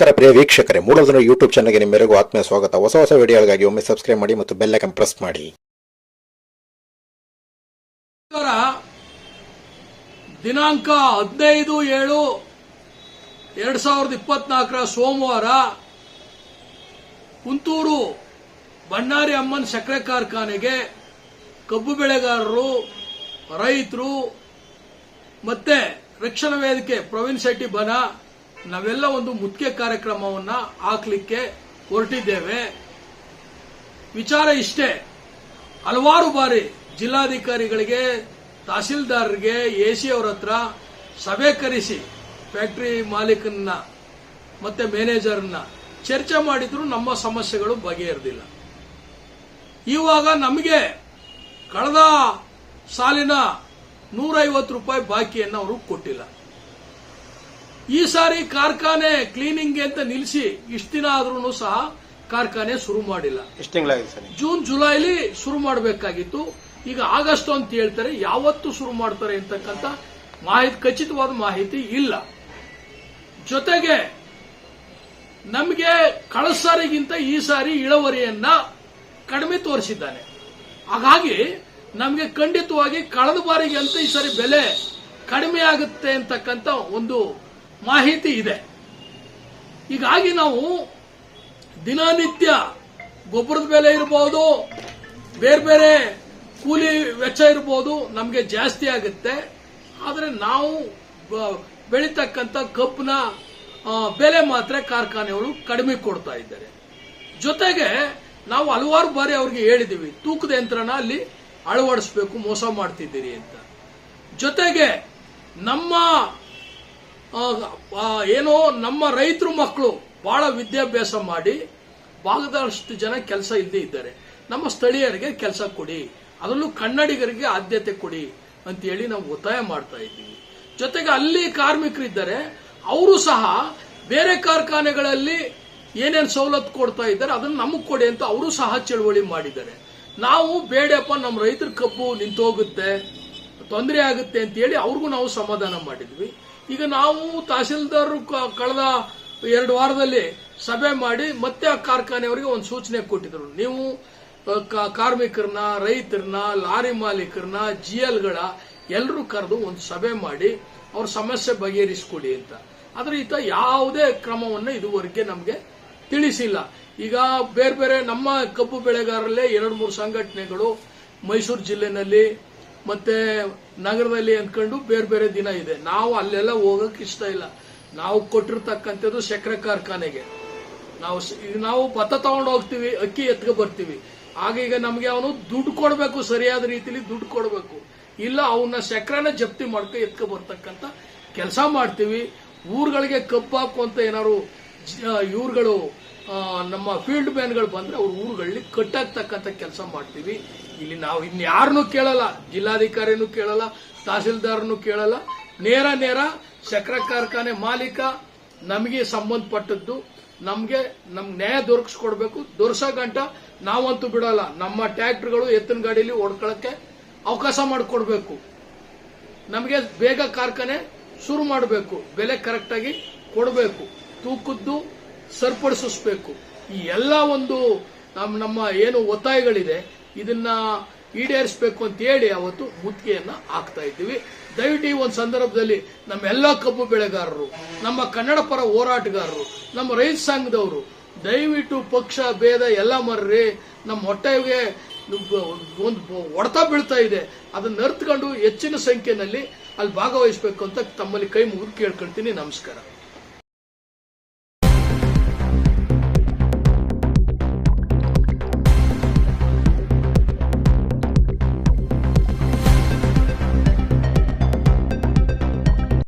ನಮಸ್ಕಾರ ಪ್ರಿಯ ವೀಕ್ಷಕರೇ ಮೂಲಧನ ಯೂಟ್ಯೂಬ್ ಚಾನಲ್ಗೆ ನಿಮ್ಮೆಲ್ಲರಿಗೂ ಆತ್ಮೀಯ ಸ್ವಾಗತ. ಹೊಸ ಹೊಸ ವಿಡಿಯೋಗಳಿಗಾಗಿ ಒಮ್ಮೆ ಸಬ್ಸ್ಕ್ರೈಬ್ ಮಾಡಿ ಮತ್ತು ಬೆಲ್ ಐಕನ್ ಪ್ರೆಸ್ ಮಾಡಿ. ದಿನಾಂಕ ಹದಿನೈದು ಏಳು ಎರಡ್ ಸಾವಿರದ ಇಪ್ಪತ್ನಾಲ್ಕರ ಸೋಮವಾರ ಕುಂತೂರು ಬಣ್ಣಾರಿ ಅಮ್ಮನ್ ಸಕ್ಕರೆ ಕಾರ್ಖಾನೆಗೆ ಕಬ್ಬು ಬೆಳೆಗಾರರು, ರೈತರು ಮತ್ತೆ ರಕ್ಷಣಾ ವೇದಿಕೆ ಪ್ರವೀಣ್ ಶೆಟ್ಟಿ ಬನ ನಾವೆಲ್ಲ ಒಂದು ಮುಖ್ಯ ಕಾರ್ಯಕ್ರಮವನ್ನ ಹಾಕ್ಲಿಕ್ಕೆ ಹೊರಟಿದ್ದೇವೆ. ವಿಚಾರ ಇಷ್ಟೇ. ಹಲವಾರು ಬಾರಿ ಜಿಲ್ಲಾಧಿಕಾರಿಗಳಿಗೆ, ತಹಸೀಲ್ದಾರರಿಗೆ ಎ ಸಿ ಅವರ ಹತ್ರ ಸಭೆ ಕರೆಸಿ ಫ್ಯಾಕ್ಟರಿ ಮಾಲೀಕನ್ನ ಮತ್ತೆ ಮ್ಯಾನೇಜರ್ನ ಚರ್ಚೆ ಮಾಡಿದ್ರು ನಮ್ಮ ಸಮಸ್ಯೆಗಳು ಬಗೆಹರಿದಿಲ್ಲ. ಇವಾಗ ನಮಗೆ ಕಳೆದ ಸಾಲಿನ ನೂರೈವತ್ತು ರೂಪಾಯಿ ಬಾಕಿಯನ್ನು ಅವರು ಕೊಟ್ಟಿಲ್ಲ. ಈ ಸಾರಿ ಕಾರ್ಖಾನೆ ಕ್ಲೀನಿಂಗ್ ಅಂತ ನಿಲ್ಲಿಸಿ ಇಷ್ಟು ದಿನ ಆದ್ರೂ ಸಹ ಕಾರ್ಖಾನೆ ಶುರು ಮಾಡಿಲ್ಲ. ಎಷ್ಟು ತಿಂಗಳಾಗಿದೆ ಸರ್ ಜೂನ್ ಜುಲೈಲಿ ಶುರು ಮಾಡಬೇಕಾಗಿತ್ತು. ಈಗ ಆಗಸ್ಟ್ ಅಂತ ಹೇಳ್ತಾರೆ ಯಾವತ್ತು ಶುರು ಮಾಡ್ತಾರೆ ಅಂತಕ್ಕಂಥ ಮಾಹಿತಿ ಖಚಿತವಾದ ಮಾಹಿತಿ ಇಲ್ಲ. ಜೊತೆಗೆ ನಮಗೆ ಕಳೆದ ಸಾರಿಗಿಂತ ಈ ಸಾರಿ ಇಳುವರಿಯನ್ನ ಕಡಿಮೆ ತೋರಿಸಿದ್ದಾನೆ. ಹಾಗಾಗಿ ನಮಗೆ ಖಂಡಿತವಾಗಿ ಕಳೆದ ಬಾರಿಗೆ ಅಂತ ಈ ಸಾರಿ ಬೆಲೆ ಕಡಿಮೆ ಆಗುತ್ತೆ ಅಂತಕ್ಕಂಥ ಒಂದು ಮಾಹಿತಿ ಇದೆ. ಹೀಗಾಗಿ ನಾವು ದಿನನಿತ್ಯ ಗೊಬ್ಬರದ ಬೆಲೆ ಇರಬಹುದು ಬೇರೆ ಬೇರೆ ಕೂಲಿ ವೆಚ್ಚ ಇರಬಹುದು ನಮಗೆ ಜಾಸ್ತಿ ಆಗುತ್ತೆ. ಆದರೆ ನಾವು ಬೆಳೀತಕ್ಕಂಥ ಕಬ್ಬಿನ ಬೆಲೆ ಮಾತ್ರ ಕಾರ್ಖಾನೆಗಳು ಕಡಿಮೆ ಕೊಡ್ತಾ ಇದ್ದಾರೆ. ಜೊತೆಗೆ ನಾವು ಹಲವಾರು ಬಾರಿ ಅವ್ರಿಗೆ ಹೇಳಿದ್ದೀವಿ ತೂಕದ ಯಂತ್ರನ ಅಲ್ಲಿ ಅಳವಡಿಸ್ಬೇಕು, ಮೋಸ ಮಾಡ್ತಿದ್ದೀರಿ ಅಂತ. ಜೊತೆಗೆ ನಮ್ಮ ಏನೋ ನಮ್ಮ ರೈತರು ಮಕ್ಕಳು ಬಹಳ ವಿದ್ಯಾಭ್ಯಾಸ ಮಾಡಿ ಭಾಗದಷ್ಟು ಜನ ಕೆಲಸ ಇಲ್ಲದೆ ಇದ್ದಾರೆ. ನಮ್ಮ ಸ್ಥಳೀಯರಿಗೆ ಕೆಲಸ ಕೊಡಿ. ಅದರಲ್ಲೂ ಕನ್ನಡಿಗರಿಗೆ ಆದ್ಯತೆ ಕೊಡಿ ಅಂತ ಹೇಳಿ ನಾವು ಒತ್ತಾಯ ಮಾಡ್ತಾ ಇದ್ದೀವಿ. ಜೊತೆಗೆ ಅಲ್ಲಿ ಕಾರ್ಮಿಕರಿದ್ದಾರೆ. ಅವರು ಸಹ ಬೇರೆ ಕಾರ್ಖಾನೆಗಳಲ್ಲಿ ಏನೇನು ಸವಲತ್ತು ಕೊಡ್ತಾ ಇದ್ದಾರೆ, ಅದನ್ನು ನಮಗೆ ಕೊಡಿ ಅಂತ ಅವರು ಸಹ ಚಳುವಳಿ ಮಾಡಿದ್ದಾರೆ. ನಾವು ಬೇಡಪ್ಪ ನಮ್ಮ ರೈತರ ಕಬ್ಬು ನಿಂತೋಗುತ್ತೆ, ತೊಂದರೆ ಆಗುತ್ತೆ ಅಂತ ಹೇಳಿ ಅವ್ರಿಗೂ ನಾವು ಸಮಾಧಾನ ಮಾಡಿದ್ವಿ. ಈಗ ನಾವು ತಹಸೀಲ್ದಾರರು ಕಳೆದ ಎರಡು ವಾರದಲ್ಲಿ ಸಭೆ ಮಾಡಿ ಮತ್ತೆ ಆ ಕಾರ್ಖಾನೆಯವರಿಗೆ ಒಂದು ಸೂಚನೆ ಕೊಟ್ಟಿದ್ರು. ನೀವು ಕಾರ್ಮಿಕರನ್ನ, ರೈತರನ್ನ, ಲಾರಿ ಮಾಲೀಕರನ್ನ ಜಿ ಎಲ್ಗಳ ಎಲ್ಲರೂ ಕರೆದು ಒಂದು ಸಭೆ ಮಾಡಿ ಅವ್ರ ಸಮಸ್ಯೆ ಬಗೆಹರಿಸಿಕೊಡಿ ಅಂತ. ಆದ್ರೆ ಈತ ಯಾವುದೇ ಕ್ರಮವನ್ನು ಇದುವರೆಗೆ ನಮಗೆ ತಿಳಿಸಿಲ್ಲ. ಈಗ ಬೇರೆ ಬೇರೆ ನಮ್ಮ ಕಬ್ಬು ಬೆಳೆಗಾರರಲ್ಲೇ ಎರಡು ಮೂರು ಸಂಘಟನೆಗಳು ಮೈಸೂರು ಜಿಲ್ಲೆನಲ್ಲಿ ಮತ್ತೆ ನಗರದಲ್ಲಿ ಅಂದ್ಕೊಂಡು ಬೇರೆ ಬೇರೆ ದಿನ ಇದೆ. ನಾವು ಅಲ್ಲೆಲ್ಲ ಹೋಗಕ್ ಇಷ್ಟ ಇಲ್ಲ. ನಾವು ಕೊಟ್ಟಿರ್ತಕ್ಕಂಥದ್ದು ಸಕ್ಕರೆ ಕಾರ್ಖಾನೆಗೆ. ನಾವು ನಾವು ಭತ್ತ ತಗೊಂಡು ಹೋಗ್ತೀವಿ, ಅಕ್ಕಿ ಎತ್ಕೊ ಬರ್ತೀವಿ. ಆಗ ಈಗ ನಮಗೆ ಅವನು ದುಡ್ಡು ಕೊಡಬೇಕು, ಸರಿಯಾದ ರೀತಿಲಿ ದುಡ್ಡು ಕೊಡಬೇಕು. ಇಲ್ಲ, ಅವನ್ನ ಸಕ್ಕರೆನ ಜಪ್ತಿ ಮಾಡ್ಕೊ ಎತ್ಕೊ ಬರ್ತಕ್ಕಂಥ ಕೆಲಸ ಮಾಡ್ತೀವಿ. ಊರುಗಳಿಗೆ ಕಬ್ಬು ಹಾಕುವಂತ ಏನಾದ್ರು ಇವ್ರುಗಳು ನಮ್ಮ ಫೀಲ್ಡ್ ಮ್ಯಾನ್ಗಳು ಬಂದ್ರೆ ಅವ್ರ ಊರುಗಳಲ್ಲಿ ಕಟ್ಟಾಗ್ತಕ್ಕಂಥ ಕೆಲಸ ಮಾಡ್ತೀವಿ. ಇಲ್ಲಿ ನಾವು ಇನ್ಯಾರನ್ನೂ ಕೇಳಲ್ಲ, ಜಿಲ್ಲಾಧಿಕಾರಿನೂ ಕೇಳಲ್ಲ, ತಹಸೀಲ್ದಾರನು ಕೇಳಲ್ಲ. ನೇರ ನೇರ ಸಕ್ಕರೆ ಕಾರ್ಖಾನೆ ಮಾಲೀಕ ನಮಗೆ ಸಂಬಂಧಪಟ್ಟದ್ದು. ನಮ್ಗೆ ನಮ್ ನ್ಯಾಯ ದೊರಕಿಸ್ಕೊಡ್ಬೇಕು. ದೊರಸೋ ಗಂಟ ನಾವಂತೂ ಬಿಡಲ್ಲ. ನಮ್ಮ ಟ್ರ್ಯಾಕ್ಟರ್ಗಳು ಎತ್ತಿನ ಗಾಡಿಲಿ ಓಡ್ಕೊಳಕ್ಕೆ ಅವಕಾಶ ಮಾಡಿಕೊಡ್ಬೇಕು. ನಮಗೆ ಬೇಗ ಕಾರ್ಖಾನೆ ಶುರು ಮಾಡಬೇಕು. ಬೆಲೆ ಕರೆಕ್ಟಾಗಿ ಕೊಡಬೇಕು. ತೂಕದ್ದು ಸರಿಪಡಿಸಬೇಕು. ಈ ಎಲ್ಲ ಒಂದು ನಮ್ಮ ನಮ್ಮ ಏನು ಒತ್ತಾಯಗಳಿದೆ, ಇದನ್ನ ಈಡೇರಿಸಬೇಕು ಅಂತ ಹೇಳಿ ಅವತ್ತು ಮುತ್ತಿಗೆಯನ್ನ ಹಾಕ್ತಾ ಇದ್ದೀವಿ. ದಯವಿಟ್ಟು ಈ ಒಂದು ಸಂದರ್ಭದಲ್ಲಿ ನಮ್ಮ ಎಲ್ಲ ಕಬ್ಬು ಬೆಳೆಗಾರರು, ನಮ್ಮ ಕನ್ನಡ ಪರ ಹೋರಾಟಗಾರರು, ನಮ್ಮ ರೈತ ಸಂಘದವರು, ದಯವಿಟ್ಟು ಪಕ್ಷ, ಭೇದ ಎಲ್ಲ ಮರ್ರಿ, ನಮ್ಮ ಹೊಟ್ಟೆಗೆ ಒಂದು ಹೊಡೆತ ಬೀಳ್ತಾ ಇದೆ. ಅದನ್ನ ಅರ್ಥಕೊಂಡು ಹೆಚ್ಚಿನ ಸಂಖ್ಯೆಯಲ್ಲಿ ಅಲ್ಲಿ ಭಾಗವಹಿಸಬೇಕು ಅಂತ ತಮ್ಮಲ್ಲಿ ಕೈ ಮುಗಿದು ಕೇಳ್ಕೊಳ್ತೀನಿ. ನಮಸ್ಕಾರ.